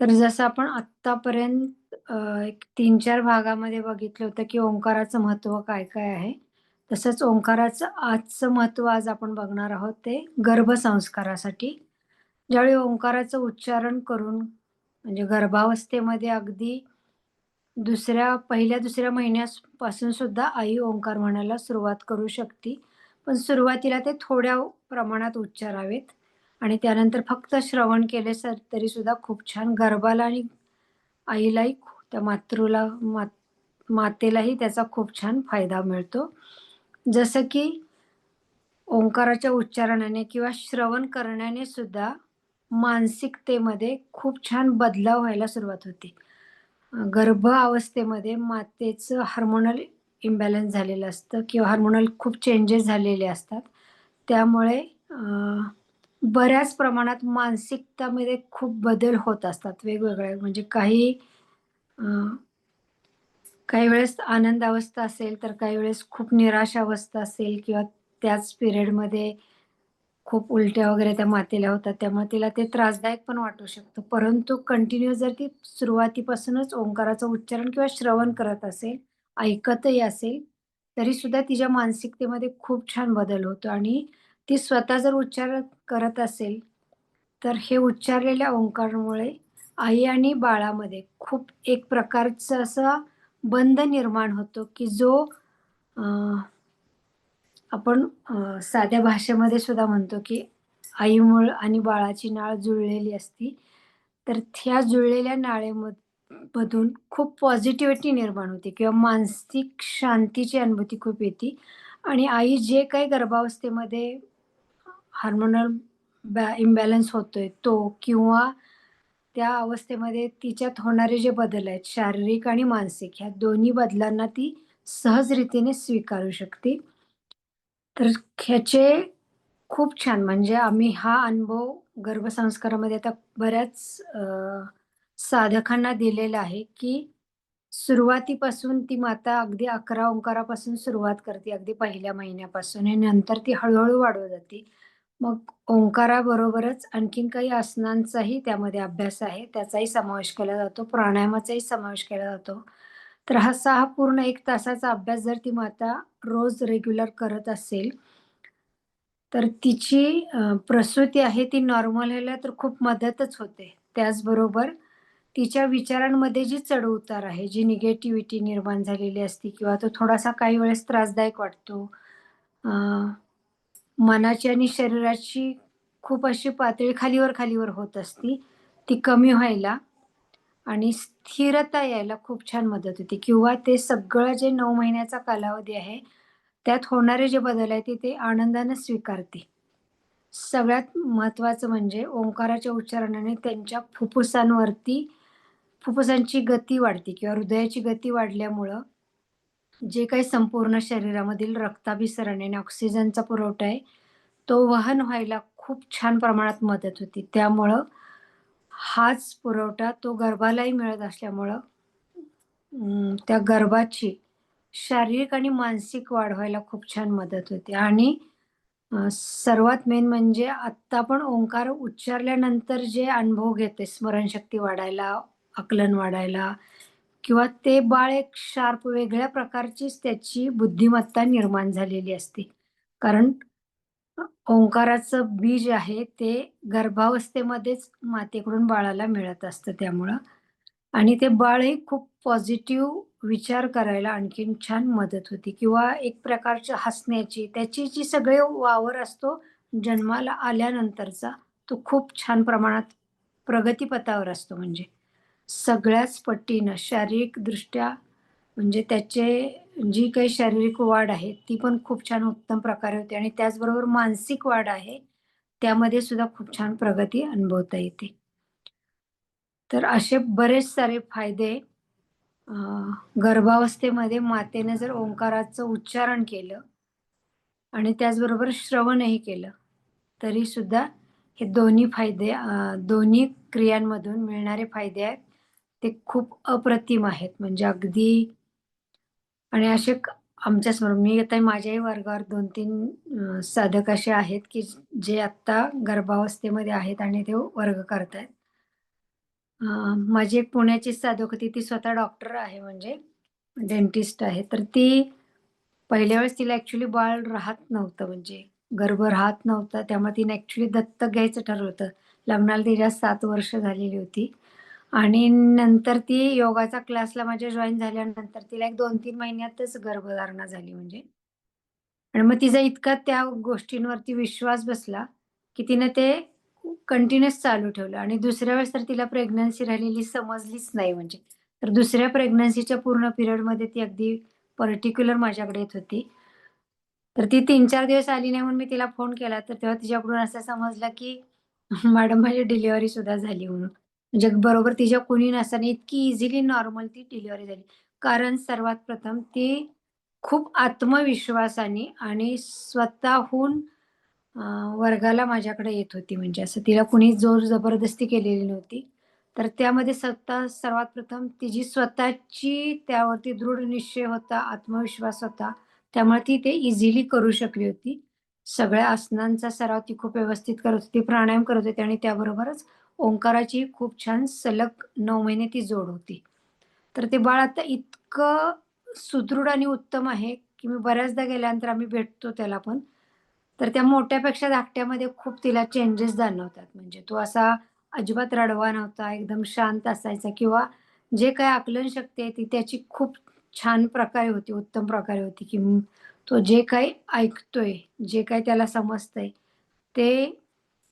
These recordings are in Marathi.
तर जसं आपण आतापर्यंत एक तीन चार भागामध्ये बघितलं होतं की ओंकाराचं महत्त्व काय काय आहे. तसंच ओंकाराचं आजचं महत्त्व आज आपण बघणार आहोत ते गर्भसंस्कारासाठी. ज्यावेळी ओंकाराचं उच्चारण करून म्हणजे गर्भावस्थेमध्ये अगदी दुसऱ्या पहिल्या दुसऱ्या महिन्यापासून सुद्धा आई ओंकार म्हणायला सुरुवात करू शकते. पण सुरुवातीला ते थोड्या प्रमाणात उच्चारावेत. आणि त्यानंतर फक्त श्रवण केले सर तरी सुद्धा खूप छान गर्भाला आणि आईलाही त्या मातृला मात मातेलाही त्याचा खूप छान फायदा मिळतो. जसं की ओंकाराच्या उच्चारणाने किंवा श्रवण करण्याने सुद्धा मानसिकतेमध्ये खूप छान बदलाव व्हायला सुरुवात होते. गर्भ अवस्थेमध्ये मातेचं हार्मोनल इम्बॅलन्स झालेलं असतं किंवा हार्मोनल खूप चेंजेस झालेले असतात. त्यामुळे बऱ्याच प्रमाणात मानसिकतामध्ये खूप बदल होत असतात वेगवेगळे. म्हणजे काही काही वेळेस आनंद अवस्था असेल तर काही वेळेस खूप निराश अवस्था असेल किंवा त्याच पिरियडमध्ये खूप उलट्या वगैरे त्या मातेला होतात त्यामुळे तिला ते त्रासदायक पण वाटू शकतं. परंतु कंटिन्यू जर ती सुरुवातीपासूनच ओंकाराचं उच्चारण किंवा श्रवण करत असेल ऐकतही असेल तरी सुद्धा तिच्या मानसिकतेमध्ये खूप छान बदल होतो. आणि ती स्वतः जर उच्चार करत असेल तर हे उच्चारलेल्या ओंकारामुळे आई आणि बाळामध्ये खूप एक प्रकारचं असं बंध निर्माण होतो की जो आपण साध्या भाषेमध्ये सुद्धा म्हणतो की आईमुळ आणि बाळाची नाळ जुळलेली असती. तर त्या जुळलेल्या नाळेमधून खूप पॉझिटिव्हिटी निर्माण होते किंवा मानसिक शांतीची अनुभूती खूप येते. आणि आई जे काही गर्भावस्थेमध्ये हार्मोनल बॅ इम्बॅलन्स होतोय तो किंवा त्या अवस्थेमध्ये तिच्यात होणारे जे बदल आहेत शारीरिक आणि मानसिक ह्या दोन्ही बदलांना ती सहज रीतीने स्वीकारू शकते. तर ह्याचे खूप छान म्हणजे आम्ही हा अनुभव गर्भसंस्कारामध्ये आता बऱ्याच साधकांना दिलेला आहे की सुरुवातीपासून ती माता अगदी अकरा ओंकारापासून सुरुवात करते अगदी पहिल्या महिन्यापासून आणि नंतर ती हळूहळू वाढवत जाते. मग ओंकाराबरोबरच आणखीन काही आसनांचाही त्यामध्ये अभ्यास आहे त्याचाही समावेश केला जातो प्राणायामाचाही समावेश केला जातो. तर हा सहा पूर्ण एक तासाचा अभ्यास जर ती माता रोज रेग्युलर करत असेल तर तिची प्रसूती आहे ती नॉर्मल व्हायला तर खूप मदतच होते. त्याचबरोबर तिच्या विचारांमध्ये जी चढउतार आहे जी निगेटिव्हिटी निर्माण झालेली असते किंवा तो थोडासा काही वेळेस त्रासदायक वाटतो मनाची आणि शरीराची खूप अशी पातळी खालीवर खालीवर होत असती. ती कमी व्हायला आणि स्थिरता यायला खूप छान मदत होते. किंवा ते सगळं जे नऊ महिन्याचा कालावधी आहे त्यात होणारे जे बदल आहेत ते ते आनंदाने स्वीकारते. सगळ्यात महत्त्वाचं म्हणजे ओंकाराच्या उच्चारणाने त्यांच्या फुफ्फुसांवरती फुफ्फुसांची गती वाढते किंवा हृदयाची गती वाढल्यामुळं जे काही संपूर्ण शरीरामधील रक्ताभिसरण आणि ऑक्सिजनचा पुरवठा आहे तो वहन व्हायला खूप छान प्रमाणात मदत होती. त्यामुळं हाच पुरवठा तो गर्भालाही मिळत असल्यामुळं त्या गर्भाची शारीरिक आणि मानसिक वाढ व्हायला खूप छान मदत होते. आणि सर्वात मेन म्हणजे आत्ता आपण ओंकार उच्चारल्यानंतर जे अनुभव घेते स्मरणशक्ती वाढायला आकलन वाढायला किंवा ते बाळ एक शार्प वेगळ्या प्रकारचीच त्याची बुद्धिमत्ता निर्माण झालेली असते. कारण ओंकाराचं बीज आहे ते गर्भावस्थेमध्येच मातेकडून बाळाला मिळत असतं त्यामुळं. आणि ते बाळही खूप पॉझिटिव्ह विचार करायला आणखीन छान मदत होती. किंवा एक प्रकारच्या हसण्याची त्याची जी सगळे वावर असतो जन्माला आल्यानंतरचा तो खूप छान प्रमाणात प्रगतीपथावर असतो म्हणजे. सगळ्याच पट्टीनं शारीरिकदृष्ट्या म्हणजे त्याचे जी काही शारीरिक वाढ आहे ती पण खूप छान उत्तम प्रकारे होते आणि त्याचबरोबर मानसिक वाढ आहे त्यामध्ये सुद्धा खूप छान प्रगती अनुभवता येते. तर असे बरेच सारे फायदे गर्भावस्थेमध्ये मातेने जर ओंकाराचं उच्चारण केलं आणि त्याचबरोबर श्रवणही केलं तरी सुद्धा हे दोन्ही फायदे दोन्ही क्रियांमधून मिळणारे फायदे आहेत. ते खूप अप्रतिम आहेत म्हणजे अगदी आणि असे आमच्या स्मरण मी आता माझ्याही वर्गावर दोन तीन साधक असे आहेत, की जे आत्ता गर्भावस्थेमध्ये आहेत आणि ते वर्ग करत आहेत माझी एक पुण्याची साधक होती, ती स्वतः डॉक्टर आहे म्हणजे डेंटिस्ट आहे. तर ती पहिल्या वेळेस तिला ॲक्च्युली बाळ राहत नव्हतं म्हणजे गर्भ राहत नव्हता. त्यामुळे तिने ॲक्च्युली दत्तक घ्यायचं ठरवलं होतं. लग्नाला तिच्या सात वर्ष झालेली होती आणि नंतर ती योगाचा क्लासला माझ्या जॉईन झाल्यानंतर तिला एक 2-3 महिन्यातच गर्भधारणा झाली म्हणजे. आणि मग तिचा इतका त्या गोष्टींवरती विश्वास बसला, की तिने ते कंटिन्यूअस चालू ठेवलं आणि दुसऱ्या वेळेस तर तिला प्रेग्नन्सी राहिलेली समजलीच नाही म्हणजे. तर दुसऱ्या प्रेग्नन्सीच्या पूर्ण पिरियडमध्ये ती अगदी पर्टिक्युलर माझ्याकडे येत होती. तर ती 3-4 दिवस आली नाही म्हणून मी तिला फोन केला, तर तेव्हा तिच्याकडून असं समजलं, की मॅडम माझी डिलिव्हरी सुद्धा झाली म्हणून. म्हणजे बरोबर तिच्या कुणी नसताना इतकी इझिली नॉर्मल ती डिलिव्हरी झाली. कारण सर्वात प्रथम ती खूप आत्मविश्वासाने आणि स्वतःहून वर्गाला माझ्याकडे येत होती म्हणजे असं तिला कुणी जोर जबरदस्ती केलेली नव्हती. तर त्यामध्ये स्वतः सर्वात प्रथम तिची स्वतःची त्यावरती दृढ निश्चय होता, आत्मविश्वास होता. त्यामुळे ती ते इझिली करू शकली होती. सगळ्या आसनांचा सराव ती खूप व्यवस्थित करत होती, प्राणायाम करत होती आणि त्याबरोबरच ओंकाराची खूप छान सलग नऊ महिने ती जोड होती. तर ते बाळ आता इतकं सुदृढ आणि उत्तम आहे, की मी बऱ्याचदा गेल्यानंतर आम्ही भेटतो त्याला पण. तर त्या मोठ्यापेक्षा धाकट्यामध्ये खूप तिला चेंजेस जाणवतात. म्हणजे तो असा अजिबात रडवा नव्हता, एकदम शांत असायचा किंवा जे काही आकलनशक्ती आहे ती त्याची खूप छान प्रकारे होती, उत्तम प्रकारे होती, की तो जे काही ऐकतोय, जे काही त्याला समजतंय, ते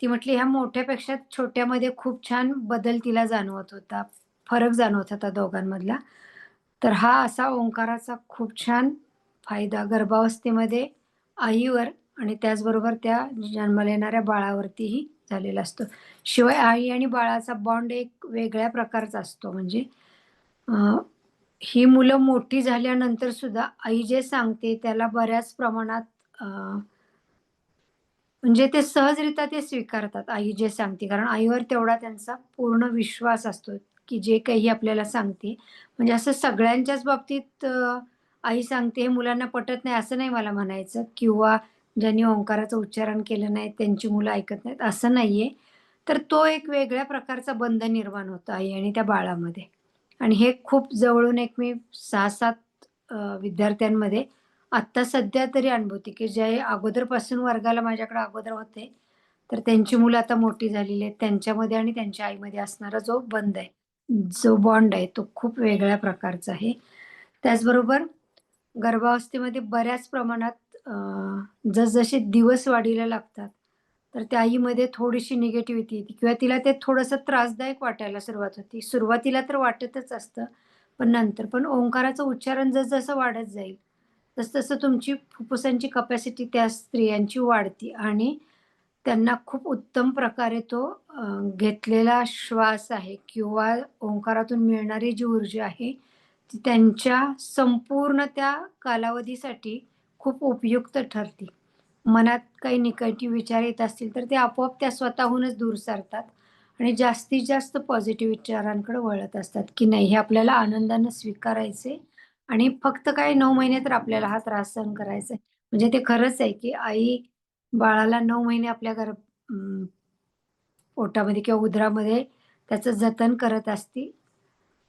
ती म्हटली ह्या मोठ्यापेक्षा छोट्यामध्ये खूप छान बदल तिला जाणवत होता. फरक जाणवत होता दोघांमधला. तर हा असा ओंकाराचा खूप छान फायदा गर्भावस्थेमध्ये आईवर आणि त्याचबरोबर त्या जन्माला येणाऱ्या बाळावरतीही झालेला असतो. शिवाय आई आणि बाळाचा बॉन्ड एक वेगळ्या प्रकारचा असतो. म्हणजे ही मुलं मोठी झाल्यानंतर सुद्धा आई जे सांगते त्याला बऱ्याच प्रमाणात म्हणजे ते सहजरित्या ते स्वीकारतात, आई जे सांगते. कारण आईवर तेवढा त्यांचा पूर्ण विश्वास असतो, की जे काही आपल्याला सांगते. म्हणजे असं सगळ्यांच्याच बाबतीत आई सांगते हे मुलांना पटत नाही असं नाही मला म्हणायचं किंवा ज्यांनी ओंकाराचं उच्चारण केलं नाही त्यांची मुलं ऐकत नाहीत असं नाहीये. तर तो एक वेगळ्या प्रकारचा बंध निर्माण होतो आई आणि त्या बाळामध्ये. आणि हे खूप जवळून एक मी सहा सात विद्यार्थ्यांमध्ये आत्ता सध्या तरी अनुभवते, की जे अगोदरपासून वर्गाला माझ्याकडे अगोदर होते, तर त्यांची मुलं आता मोठी झालेली आहेत. त्यांच्यामध्ये आणि त्यांच्या आईमध्ये असणारा जो बंद आहे, जो बॉन्ड आहे, तो खूप वेगळ्या प्रकारचा आहे. त्याचबरोबर गर्भावस्थेमध्ये बऱ्याच प्रमाणात जसजसे दिवस वाढीला लागतात, तर त्या आईमध्ये थोडीशी निगेटिव्हिटी येते किंवा तिला ते थोडंसं त्रासदायक वाटायला सुरुवात होती सुरुवातीला तर वाटतच असतं, पण नंतर. पण ओंकाराचं उच्चारण जसजसं वाढत जाईल, तसं-तसं तुमची फुफ्फुसांची कपॅसिटी त्या स्त्रियांची वाढते आणि त्यांना खूप उत्तम प्रकारे तो घेतलेला श्वास आहे किंवा ओंकारातून मिळणारी जी ऊर्जा आहे, ती त्यांच्या संपूर्ण त्या कालावधीसाठी खूप उपयुक्त ठरते. मनात काही निगेटिव्ह विचार येत असतील, तर ते आपोआप त्या स्वतःहूनच दूर सरतात आणि जास्तीत जास्त पॉझिटिव्ह विचारांकडे वळत असतात, की नाही हे आपल्याला आनंदानं स्वीकारायचे आणि फक्त काय नऊ महिने तर आपल्याला हा त्रास सहन करायचा आहे. म्हणजे ते खरंच आहे, की आई बाळाला नऊ महिने आपल्या घर पोटामध्ये किंवा उदरामध्ये त्याचं जतन करत असती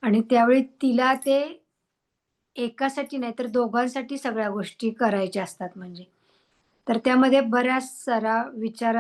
आणि त्यावेळी तिला ते एकासाठी नाही तर दोघांसाठी सगळ्या गोष्टी करायच्या असतात म्हणजे. तर त्यामध्ये बऱ्याच सारा विचार